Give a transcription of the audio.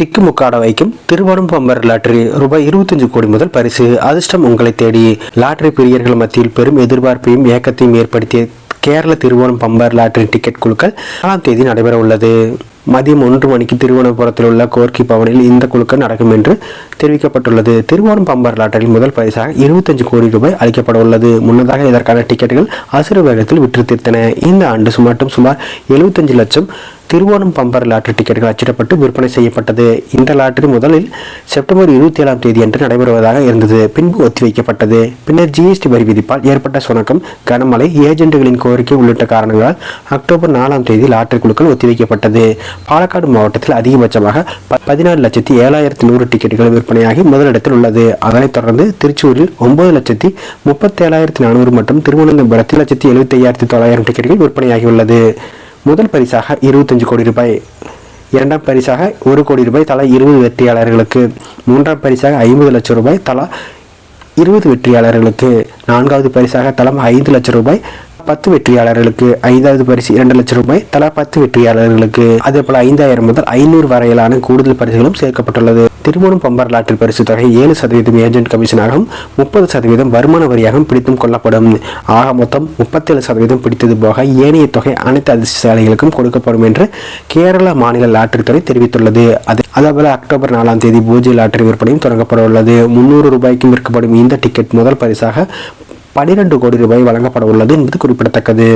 திக்கு முக்காட வைக்கும் திருவரும் bumper lottery ரூபாய் இருபத்தஞ்சு கோடி முதல் பரிசு. அதிர்ஷ்டம் உங்களை தேடி. லாட்டரி பிரியர்கள் மத்தியில் பெரும் எதிர்பார்ப்பையும் ஏக்கத்தையும் ஏற்படுத்திய Kerala Thiruvonam bumper lottery ticket குழுக்கள் நாலாம் தேதி நடைபெற உள்ளது. மதியம் ஒன்று மணிக்கு திருவனந்தபுரத்தில் உள்ள கோர்க்கி பவனில் இந்த குழுக்கள் நடக்கும் என்று தெரிவிக்கப்பட்டுள்ளது. திருவோணம் பம்பர் லாட்டரியில் முதல் பரிசாக இருபத்தஞ்சு கோடி ரூபாய் அளிக்கப்பட உள்ளது. முன்னதாக இதற்கான டிக்கெட்டுகள் அசுர வேகத்தில் விற்று தீர்த்தன. இந்த ஆண்டு மட்டும் சுமார் எழுபத்தஞ்சு லட்சம் திருவோணம் பம்பர் லாட்டரி டிக்கெட்டுகள் அச்சிடப்பட்டு விற்பனை செய்யப்பட்டது. இந்த லாட்டரி முதலில் செப்டம்பர் இருபத்தி ஏழாம் தேதி அன்று நடைபெறுவதாக இருந்தது. பின்பு ஒத்திவைக்கப்பட்டது. பின்னர் ஜிஎஸ்டி வரி விதிப்பால் ஏற்பட்ட சுணக்கம் கனமழை ஏஜென்ட்டுகளின் கோரிக்கை உள்ளிட்ட காரணங்களால் அக்டோபர் நாலாம் தேதி லாட்டரி குழுக்கள் ஒத்திவைக்கப்பட்டது. பாலக்காடு மாவட்டத்தில் அதிகபட்சமாக ப- பதினாறு லட்சத்தி ஏழாயிரத்தி நூறு டிக்கெட்டுகள் விற்பனையாகி முதலிடத்தில் உள்ளது. அதனைத் தொடர்ந்து திருச்சூரில் ஒன்பது லட்சத்தி முப்பத்தேழாயிரத்தி நானூறு மற்றும் திருவனந்தபுரத்தில் லட்சத்தி எழுபத்தி ஐயாயிரத்தி தொள்ளாயிரம் டிக்கெட்டுகள் விற்பனையாகியுள்ளது. முதல் பரிசாக இருபத்தஞ்சு கோடி ரூபாய். இரண்டாம் பரிசாக ஒரு கோடி ரூபாய் தலா இருபது வெற்றியாளர்களுக்கு. மூன்றாம் பரிசாக ஐம்பது லட்சம் ரூபாய் தலா இருபது வெற்றியாளர்களுக்கு. நான்காவது பரிசாக தலா ஐந்து லட்சம் ரூபாய் பத்து வெற்றியாளர்களுக்கு ஐந்தாவது பரிசு இரண்டு லட்சம் ரூபாய் தலா பத்து வெற்றியாளர்களுக்கு அதே போல ஐந்தாயிரம் முதல் ஐநூறு வரையிலான கூடுதல் பரிசுகளும் சேர்க்கப்பட்டுள்ளது. திருமணம் பம்பர் பரிசு தொகை ஏழு சதவீதம் ஏஜென்ட் கமிஷனாகவும் முப்பது சதவீதம் வருமான வரியாகவும் பிடித்தும் கொள்ளப்படும். ஆக மொத்தம் முப்பத்தேழு சதவீதம் பிடித்தது போக ஏனைய தொகை அனைத்து அதிர்ஷ்டசாலைகளுக்கும் கொடுக்கப்படும் என்று கேரள மாநில லாட்டரி துறை தெரிவித்துள்ளது. அது அதேபோல அக்டோபர் நாலாம் தேதி பூஜ்ய லாட்டரி விற்பனையும் தொடங்கப்பட உள்ளது. முன்னூறு ரூபாய்க்கும் விற்கப்படும் இந்த டிக்கெட் முதல் பரிசாக பனிரெண்டு கோடி ரூபாய் வழங்கப்பட உள்ளது என்பது குறிப்பிடத்தக்கது.